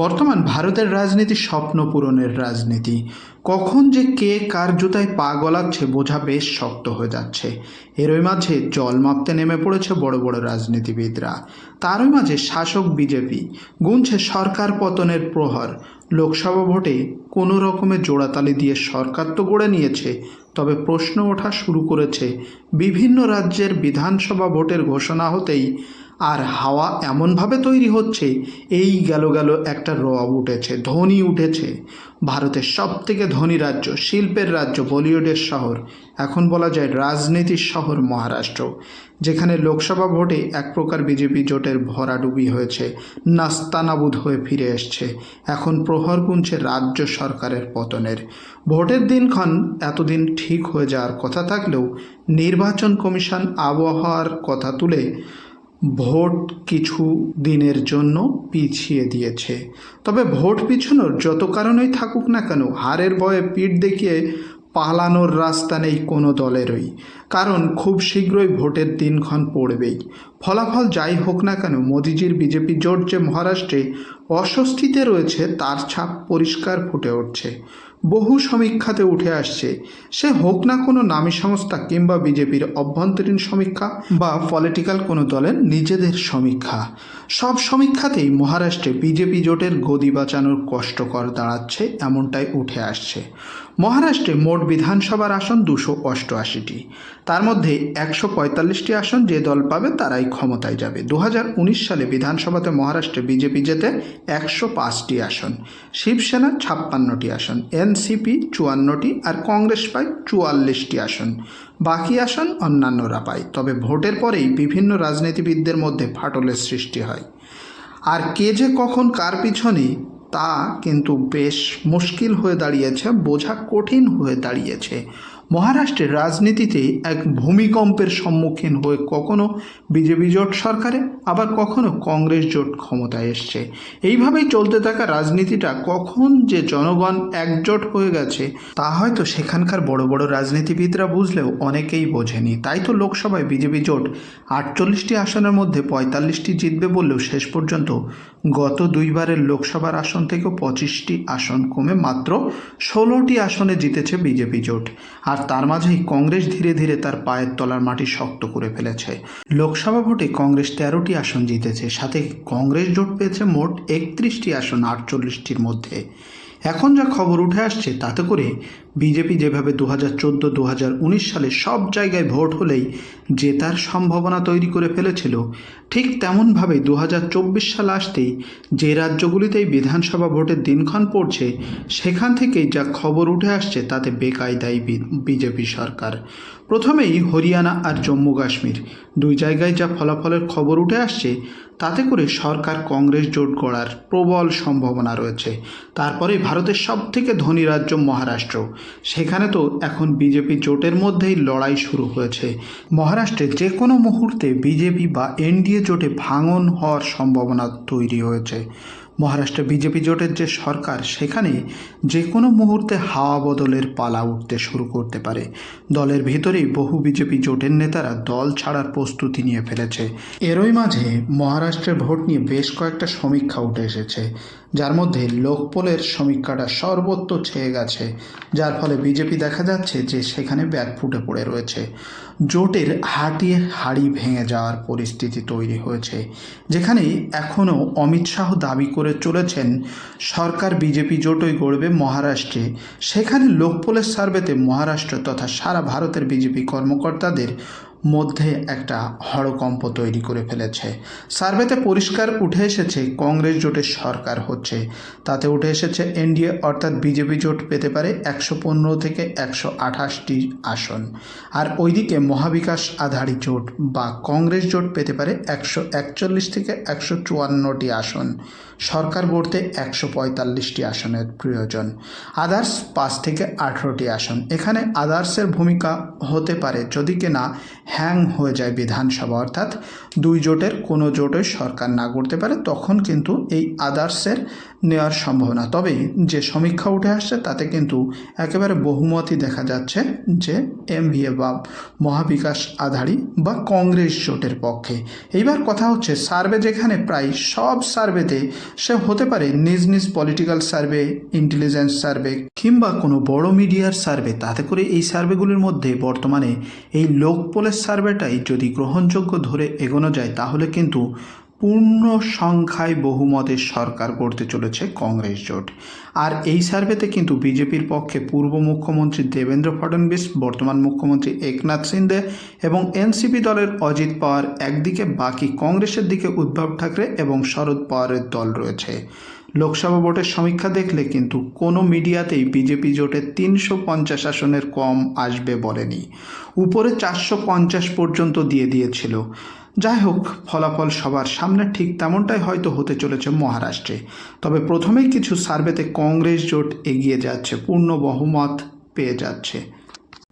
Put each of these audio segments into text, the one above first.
বর্তমান ভারতের রাজনীতি স্বপ্ন পূরণের রাজনীতি। কখন যে কে কার জুতায় পা গলাচ্ছে বোঝা বেশ শক্ত হয়ে যাচ্ছে। এরই মাঝে জল মাপতে নেমে পড়েছে বড় বড় রাজনীতিবিদরা। তারই মাঝে শাসক বিজেপি গুনছে সরকার পতনের প্রহর। লোকসভা ভোটে কোনো রকমে জোড়াতালি দিয়ে সরকার তো গড়ে নিয়েছে, তবে প্রশ্ন ওঠা শুরু করেছে। বিভিন্ন রাজ্যের বিধানসভা ভোটের ঘোষণা হতেই আর হাওয়া এমনভাবে তৈরি হচ্ছে, এই গেল গেল একটা রব উঠেছে ধ্বনি উঠেছে। ভারতের সব থেকে ধনী রাজ্য, শিল্পের রাজ্য, বলিউডের শহর, এখন বলা যায় রাজনীতির শহর মহারাষ্ট্র, যেখানে লোকসভা ভোটে এক প্রকার বিজেপি জোটের ভরাডুবি হয়েছে, নাস্তানাবুদ হয়ে ফিরে এসছে, এখন প্রহর গুনছে রাজ্য সরকারের পতনের। ভোটের দিনক্ষণ এতদিন ঠিক হয়ে যাওয়ার কথা থাকলেও নির্বাচন কমিশন আবহাওয়ার কথা তুলে ভোট কিছু দিনের জন্য পিছিয়ে দিয়েছে। তবে ভোট পিছনোর যত কারণেই থাকুক না কেন, হারের ভয়ে পিঠ দেখিয়ে পালানোর রাস্তা নেই কোনো দলেরই। কারণ খুব শীঘ্রই ভোটের দিনক্ষণ পড়বেই। ফলাফল যাই হোক না কেন, মোদিজির বিজেপি জোট যে মহারাষ্ট্রে অস্বস্তিতে রয়েছে, তার ছাপ পরিষ্কার ফুটে উঠছে। বহু সমীক্ষাতে উঠে আসছে, সে হোক না কোনো নামী সংস্থা কিংবা বিজেপির অভ্যন্তরীণ সমীক্ষা বা পলিটিক্যাল কোনো দলের নিজেদের সমীক্ষা। সব সমীক্ষাতেই মহারাষ্ট্রে বিজেপি জোটের গদি বাঁচানোর কষ্টকর দাঁড়াচ্ছে, এমনটাই উঠে আসছে। মহারাষ্ট্রে মোট বিধানসভার আসন দুশো অষ্টআশিটি। তার মধ্যে একশো পঁয়তাল্লিশটি আসন যে দল পাবে তারাই ক্ষমতায় যাবে। দু হাজার উনিশ সালে বিধানসভাতে মহারাষ্ট্রে বিজেপি জেতে একশো পাঁচটি আসন, শিবসেনা ছাপ্পান্নটি আসন, এনসিপি চুয়ান্নটি আর কংগ্রেস পায় চুয়াল্লিশটি আসন। বাকি আসন অন্যান্যরা পায়, তবে ভোটের পরেই বিভিন্ন রাজনীতিবিদদের মধ্যে ফাটলের সৃষ্টি হয়। আর কে যে কখন কার পিছনে তা কিন্তু বেশ মুশকিল হয়ে দাঁড়িয়েছে বোঝা কঠিন হয়ে দাঁড়িয়েছে। মহারাষ্ট্রের রাজনীতিতে এক ভূমিকম্পের সম্মুখীন হয়ে কখনো বিজেপি জোট সরকারে, আবার কখনো কংগ্রেস জোট ক্ষমতায় এসছে। এইভাবেই চলতে থাকা রাজনীতিটা কখন যে জনগণ একজোট হয়ে গেছে, তা হয়তো সেখানকার বড় বড় রাজনীতিবিদরা বুঝলেও অনেকেই বোঝেনি। তাই তো লোকসভায় বিজেপি জোট আটচল্লিশটি আসনের মধ্যে পঁয়তাল্লিশটি জিতবে বললেও শেষ পর্যন্ত গত দুইবারের লোকসভার আসন থেকেও পঁচিশটি আসন কমে মাত্র ষোলোটি আসনে জিতেছে বিজেপি জোট। আর তার মাঝেই কংগ্রেস ধীরে ধীরে তার পায়ের তলার মাটি শক্ত করে ফেলেছে। লোকসভা ভোটে কংগ্রেস তেরোটি আসন জিতেছে, সাথে কংগ্রেস জোট পেয়েছে মোট একত্রিশটি আসন আটচল্লিশটির মধ্যে। এখন যা খবর উঠে আসছে তাতে করে বিজেপি যেভাবে দু হাজার চোদ্দ দু হাজার উনিশ সালে সব জায়গায় ভোট হলেই জেতার সম্ভাবনা তৈরি করে ফেলেছিল, ঠিক তেমনভাবে দু হাজার চব্বিশ সাল আসতেই যে রাজ্যগুলিতেই বিধানসভা ভোটের দিনক্ষণ পড়ছে, সেখান থেকেই যা খবর উঠে আসছে তাতে বেকায়দায়ী বিজেপি সরকার। প্রথমেই হরিয়ানা আর জম্মু কাশ্মীর, দুই জায়গায় যা ফলাফলের খবর উঠে আসছে তাতে করে সরকার কংগ্রেস জোট গড়ার প্রবল সম্ভাবনা রয়েছে। তারপরে ভারতের সব থেকে ধনী রাজ্য মহারাষ্ট্র। সেখানে তো এখন বিজেপি জোটের মধ্যেই লড়াই শুরু হয়েছে। মহারাষ্ট্রে যে কোনো মুহূর্তে বিজেপি বা এনডিএ জোটে ভাঙন হওয়ার সম্ভাবনা তৈরি হয়েছে। মহারাষ্ট্রে বিজেপি জোটের যে সরকার, সেখানে যে কোনো মুহূর্তে হাওয়া বদলের পালা উঠতে শুরু করতে পারে। দলের ভিতরেই বহু বিজেপি জোটের নেতারা দল ছাড়ার প্রস্তুতি নিয়ে ফেলেছে। এরই মাঝে মহারাষ্ট্রের ভোট নিয়ে বেশ কয়েকটা সমীক্ষা উঠে এসেছে, যার মধ্যে লোকপোলের সমীক্ষাটা সর্বত্র ছেয়ে গেছে, যার ফলে বিজেপি দেখা যাচ্ছে যে সেখানে ব্যাট ফুটে পড়ে রয়েছে। জোটের হাটিয়ে হাড়ি ভেঙে যাওয়ার পরিস্থিতি তৈরি হয়েছে, যেখানে এখনও অমিত শাহ দাবি করে চলেছেন, সরকার বিজেপি জোটই গড়বে মহারাষ্ট্রে। সেখানে লোকপোলের সার্ভেতে মহারাষ্ট্র তথা সারা ভারতের বিজেপি কর্মকর্তাদের মধ্যে একটা হড়কম্প তৈরি করে ফেলেছে। সার্ভেতে পরিষ্কার উঠে এসেছে, কংগ্রেস জোটের সরকার হচ্ছে। তাতে উঠে এসেছে এনডিএ, অর্থাৎ বিজেপি জোট পেতে পারে একশো পনেরো থেকে একশো আঠাশটি আসন। আর ওইদিকে মহাবিকাশ আধারী জোট বা কংগ্রেস জোট পেতে পারে একশো একচল্লিশ থেকে একশো চুয়ান্নটি আসন। সরকার গড়তে একশো পঁয়তাল্লিশটি আসনের প্রয়োজন। আদার্স পাঁচ থেকে আঠেরোটি আসন। এখানে আদার্সের ভূমিকা হতে পারে যদি কিনা হ্যাং হয়ে যায় বিধানসভা, অর্থাৎ দুই জোটের কোনো জোটের সরকার না করতে পারে, তখন কিন্তু এই আদার্সের নেওয়ার সম্ভাবনা। তবে যে সমীক্ষা উঠে আসছে, তাতে কিন্তু একেবারে বহুমতই দেখা যাচ্ছে যে এমভিএ বা মহাবিকাশ আধারী বা কংগ্রেস জোটের পক্ষে। এইবার কথা হচ্ছে, সার্ভে যেখানে প্রায় সব সার্ভেতে সে হতে পারে নিজ নিজ পলিটিক্যাল সার্ভে, ইন্টেলিজেন্স সার্ভে কিংবা কোনো বড় মিডিয়ার সার্ভে। তাতে করে এই সার্ভেগুলির মধ্যে বর্তমানে এই লোকপোলের সার্ভেটাই যদি গ্রহণযোগ্য ধরে এগোনো যায়, তাহলে কিন্তু পূর্ণ সংখ্যায় বহুমতের সরকার গড়তে চলেছে কংগ্রেস জোট। আর এই সার্ভেতে কিন্তু বিজেপির পক্ষে পূর্ব মুখ্যমন্ত্রী দেবেন্দ্র ফডণবীস বর্তমান মুখ্যমন্ত্রী একনাথ সিন্দে এবং এনসিপি দলের অজিত পাওয়ার একদিকে, বাকি কংগ্রেসের দিকে উদ্ধব ঠাকরে এবং শরদ পাওয়ারের দল রয়েছে। লোকসভা ভোটের সমীক্ষা দেখলে কিন্তু কোনো মিডিয়াতেই বিজেপি জোটে তিনশো পঞ্চাশ আসনের কম আসবে বলেনি। উপরে চারশো পঞ্চাশ পর্যন্ত দিয়ে দিয়েছিল। যাই হোক ফলাফল সবার সামনে ঠিক তেমনটাই হয়তো হতে চলেছে মহারাষ্ট্রে। তবে প্রথমেই কিছু সার্ভেতে কংগ্রেস জোট এগিয়ে যাচ্ছে, পূর্ণ বহুমত পেয়ে যাচ্ছে।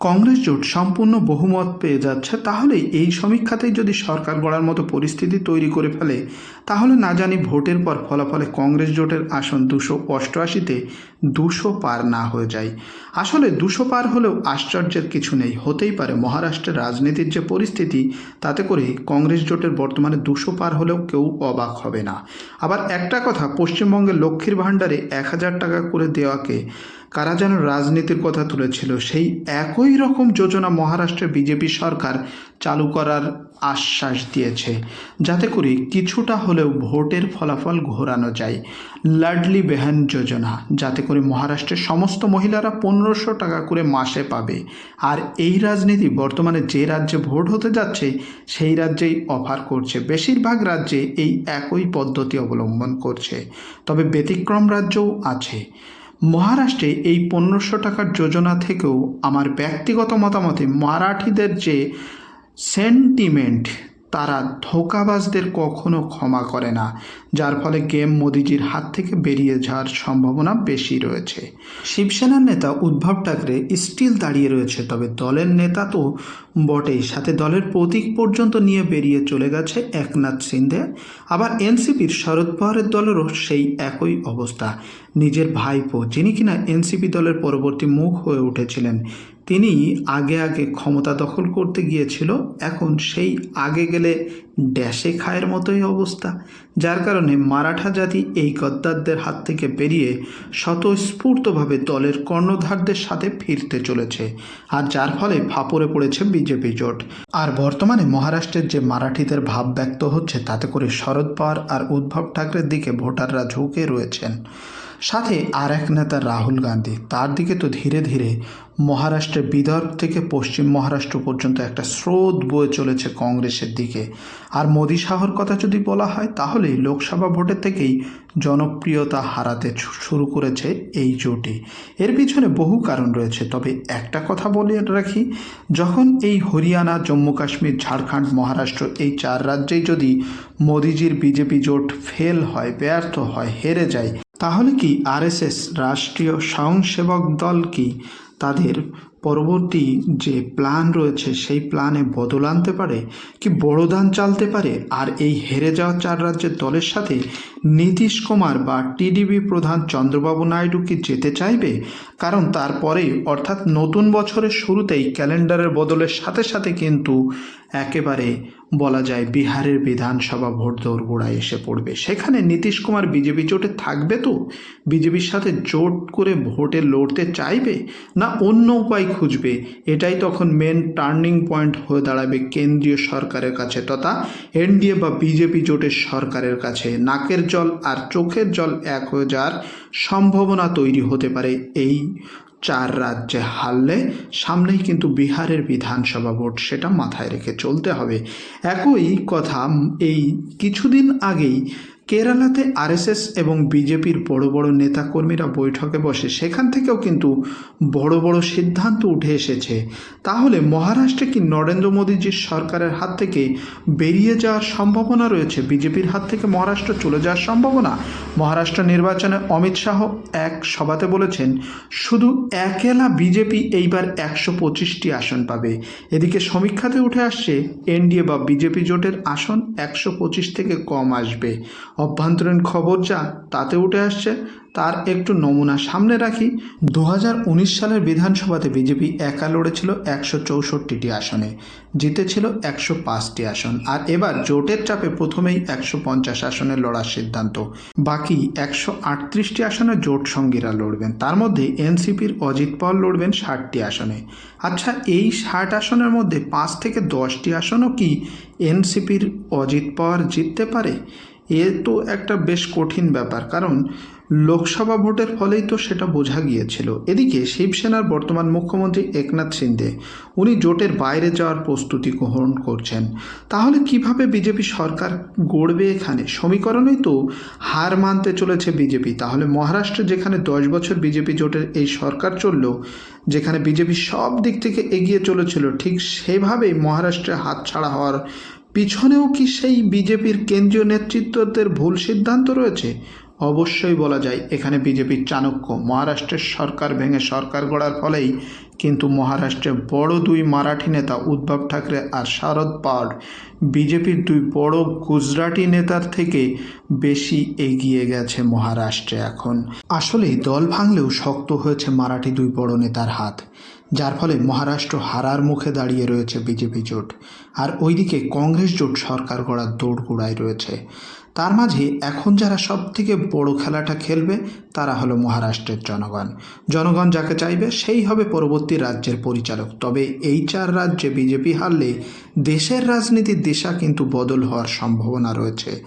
কংগ্রেস জোট সম্পূর্ণ বহুমত পেয়ে যাচ্ছে তাহলে এই সমীক্ষাতেই যদি সরকার গড়ার মতো পরিস্থিতি তৈরি করে ফেলে, তাহলে না জানি ভোটের পর ফলাফলে কংগ্রেস জোটের আসন দুশো অষ্টআশিতে দুশো পার না হয়ে যায়। আসলে দুশো পার হলেও আশ্চর্যের কিছু নেই, হতেই পারে মহারাষ্ট্রের রাজনীতির যে পরিস্থিতি, তাতে করে কংগ্রেস জোটের বর্তমানে দুশো পার হলেও কেউ অবাক হবে না। আবার একটা কথা, পশ্চিমবঙ্গের লক্ষ্মীর ভাণ্ডারে এক হাজার টাকা করে দেওয়াকে কারা যেন রাজনীতির কথা তুলেছিল, সেই একই রকম যোজনা মহারাষ্ট্রে বিজেপি সরকার চালু করার আশ্বাস দিয়েছে। যাতে করে কিছুটা হলেও ভোটের ফলাফল ঘোরানো যায়। লাডলি বেহান যোজনা, যাতে করে মহারাষ্ট্রের সমস্ত মহিলারা পনেরোশো টাকা করে মাসে পাবে। আর এই রাজনীতি বর্তমানে যে রাজ্যে ভোট হতে যাচ্ছে, সেই রাজ্যেই অফার করছে। বেশিরভাগ রাজ্যে এই একই পদ্ধতি অবলম্বন করছে। তবে ব্যতিক্রম রাজ্যও আছে। মহারাষ্ট্রে এই পনেরোশো টাকার যোজনা থেকেও আমার ব্যক্তিগত মতামতে মারাঠিদের যে সেন্টিমেন্ট তারা ধোকাবাজদের কখনো ক্ষমা করে না, যার ফলে গেম মোদিজির হাত থেকে বেরিয়ে যাওয়ার সম্ভাবনা বেশি রয়েছে। শিবসেনার নেতা উদ্ধব ঠাকরে স্টিল দাঁড়িয়ে রয়েছে, তবে দলের নেতা তো বটেই। সাথে দলের প্রতীক পর্যন্ত নিয়ে বেরিয়ে চলে গেছে একনাথ সিন্ধে। আবার এনসিপির শরদ পাওয়ারের দলেরও সেই একই অবস্থা। নিজের ভাইপো, যিনি কিনা এনসিপি দলের পরবর্তী মুখ হয়ে উঠেছিলেন তিনি আগে আগে ক্ষমতা দখল করতে গিয়েছিল, এখন সেই আগে গেলে ড্যাশে খায়ের মতোই অবস্থা। যার কারণে মারাঠা জাতি এই গদ্দারদের হাত থেকে বেরিয়ে স্বতঃস্ফূর্তভাবে দলের কর্ণধারদের সাথে ফিরতে চলেছে, আর যার ফলে ফাপড়ে পড়েছে বিজেপি জোট। আর বর্তমানে মহারাষ্ট্রের যে মারাঠিদের ভাব ব্যক্ত হচ্ছে, তাতে করে শরদ পাওয়ার আর উদ্ধব ঠাকরের দিকে ভোটাররা ঝুঁকে রয়েছেন। সাথে আর এক নেতা রাহুল গান্ধী। তার দিকে তো ধীরে ধীরে মহারাষ্ট্রের বিদর্ভ থেকে পশ্চিম মহারাষ্ট্র পর্যন্ত একটা স্রোত বয়ে চলেছে কংগ্রেসের দিকে। আর মোদী শাহর কথা যদি বলা হয় তাহলে লোকসভা ভোটের থেকেই জনপ্রিয়তা হারাতে শুরু করেছে এই জোটই এর পিছনে বহু কারণ রয়েছে, তবে একটা কথা বলে রাখি, যখন এই হরিয়ানা, জম্মু কাশ্মীর, ঝাড়খণ্ড, মহারাষ্ট্র এই চার রাজ্যেই যদি মোদিজির বিজেপি জোট ফেল হয়, ব্যর্থ হয়, হেরে যায় তাহলে কি আরএসএস রাষ্ট্রীয় স্বয়ংসেবক দল কি তাদের পরবর্তী যে প্ল্যান রয়েছে সেই প্ল্যানে বদল আনতে পারে? কি বড়দান চালতে পারে? আর এই হেরে যাওয়া চার রাজ্যের দলের সাথে নীতিশ কুমার বা টিডিপি প্রধান চন্দ্রবাবু নাইডু কি যেতে চাইবে? কারণ তারপরেই, অর্থাৎ নতুন বছরের শুরুতেই ক্যালেন্ডারের বদলের সাথে সাথে কিন্তু একেবারে বলা যায় বিহারের বিধানসভা ভোট দৌড়গোড়ায় এসে পড়বে। সেখানে নীতিশ কুমার বিজেপি জোটে থাকবে তো? বিজেপির সাথে জোট করে ভোটে লড়তে চাইবে? না অন্য উপায় খুঁজবে? এটাই তখন মেন টার্নিং পয়েন্ট হয়ে দাঁড়াবে কেন্দ্রীয় সরকারের কাছে তথা এনডিএ বা বিজেপি জোটের সরকারের কাছে। নাকের জল আর চোখের জল এক হয়ে যাওয়ার সম্ভাবনা তৈরি হতে পারে এই চার রাজ্যে হারলে সামনেই কিন্তু বিহারের বিধানসভা ভোট সেটা মাথায় রেখে চলতে হবে। একই কথা, এই কিছুদিন আগেই কেরালাতে আরএসএস এবং বিজেপির বড় বড় নেতাকর্মীরা বৈঠকে বসে সেখান থেকেও কিন্তু বড় বড় সিদ্ধান্ত উঠে এসেছে। তাহলে মহারাষ্ট্রে কি নরেন্দ্র মোদীজির সরকারের হাত থেকে বেরিয়ে যাওয়ার সম্ভাবনা রয়েছে? বিজেপির হাত থেকে মহারাষ্ট্র চলে যাওয়ার সম্ভাবনা? মহারাষ্ট্র নির্বাচনে অমিত শাহ এক সভাতে বলেছেন, শুধু একেলা বিজেপি এইবার একশো পঁচিশটি আসন পাবে। এদিকে সমীক্ষাতে উঠে আসছে, এনডিএ বা বিজেপি জোটের আসন একশো পঁচিশ থেকে কম আসবে। অভ্যন্তরীণ খবর যা তাতে উঠে আসছে, তার একটু নমুনা সামনে রাখি। দু হাজার উনিশ সালের বিধানসভাতে বিজেপি একা লড়েছিল একশো চৌষট্টিটি আসনে, জিতেছিল একশো পাঁচটি আসন। আর এবার জোটের চাপে প্রথমেই একশো পঞ্চাশ আসনে লড়ার সিদ্ধান্ত। বাকি একশো আটত্রিশটি আসনে জোট সঙ্গীরা লড়বেন। তার মধ্যে এনসিপির অজিত পাল লড়বেন ষাটটি আসনে। আচ্ছা এই ষাট আসনের মধ্যে পাঁচ থেকে দশটি আসনও কি এনসিপির অজিত পাওয়ার জিততে পারে? এ তো একটা বেশ কঠিন ব্যাপার, কারণ লোকসভা ভোটের ফলেই তো সেটা বোঝা গিয়েছিল। এদিকে শিবসেনার বর্তমান মুখ্যমন্ত্রী একনাথ সিন্ধে উনি জোটের বাইরে যাওয়ার প্রস্তুতি গ্রহণ করছেন। তাহলে কীভাবে বিজেপি সরকার গড়বে এখানে? সমীকরণেই তো হার মানতে চলেছে বিজেপি। তাহলে মহারাষ্ট্রে যেখানে দশ বছর বিজেপি জোটের এই সরকার চলল, যেখানে বিজেপি সব দিক থেকে এগিয়ে চলেছিল, ঠিক সেভাবেই মহারাষ্ট্রে হাতছাড়া হওয়ার পিছনেও কি সেই বিজেপির কেন্দ্রীয় নেতৃত্বদের ভুল সিদ্ধান্ত রয়েছে? অবশ্যই বলা যায়, এখানে বিজেপির চাণক্য মহারাষ্ট্রের সরকার ভেঙে সরকার গড়ার ফলেই কিন্তু মহারাষ্ট্রে বড় দুই মারাঠি নেতা উদ্ধব ঠাকরে আর শারদ পাওয়ার বিজেপির দুই বড় গুজরাটি নেতার থেকে বেশি এগিয়ে গেছে মহারাষ্ট্রে এখন। আসলেই দল ভাঙলেও শক্ত হয়েছে মারাঠি দুই বড় নেতার হাত। যার ফলে মহারাষ্ট্র হারার মুখে দাঁড়িয়ে রয়েছে বিজেপি জোট। আর ওইদিকে কংগ্রেস জোট সরকার গড়ার দৌড় গোড়ায় রয়েছে। তার মাঝে এখন যারা সব থেকে বড় খেলাটা খেলবে, তারা হলো মহারাষ্ট্রের জনগণ। জনগণ যাকে চাইবে, সেই হবে পরবর্তী রাজ্যের পরিচালক। তবে এই চার রাজ্যে বিজেপি হারলে দেশের রাজনীতির দিশা কিন্তু বদল হওয়ার সম্ভাবনা রয়েছে।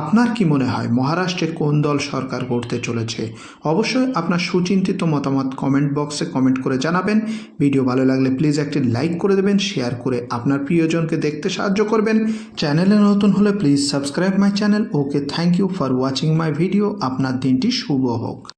আপনার কি মনে হয় মহারাষ্ট্রে কোন দল সরকার গড়তে চলেছে? অবশ্যই আপনার সুচিন্তিত মতামত কমেন্ট বক্সে কমেন্ট করে জানাবেন। ভিডিও ভালো লাগলে প্লিজ একটি লাইক করে দেবেন, শেয়ার করে আপনার প্রিয়জনকে দেখতে সাহায্য করবেন। চ্যানেলে নতুন হলে please subscribe my channel. Okay, thank you for watching my video. আপনার দিনটি শুভ হোক।